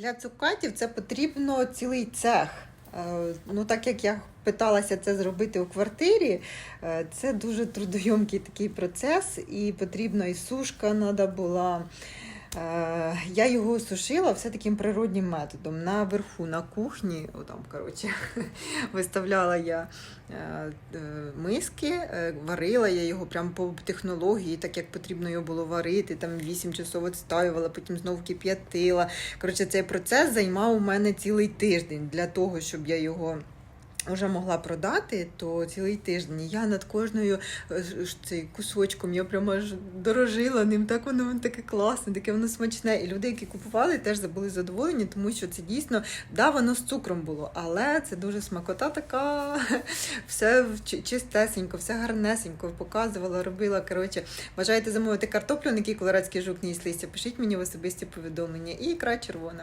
Для цукатів це потрібно цілий цех. Е, Ну, так як я питалася це зробити у квартирі, е, це дуже трудойомкий такий процес, і потрібно і сушка треба була. Я його сушила все таким природнім методом. Наверху, на кухні, о, коротше, виставляла я е, е, миски, е, варила я його прямо по технології, так як потрібно його було варити, там 8 часов відстоювала, потім знову кип'ятила. Коротше, цей процес займав у мене цілий тиждень для того, щоб я його. Вже могла продати, то цілий тиждень я над кожною е, цей кусочком я прямо аж дорожила ним. Так воно таке класне, таке воно смачне. І люди, які купували, теж були задоволені, тому що це дійсно да, воно з цукром було, але це дуже смакота така, все чи- чистесенько, все гарнесенько показувала, робила. Коротше, бажаєте замовити картоплю, на якій колорадський жук їсть листя, пишіть мені в особисті повідомлення і ікра червона.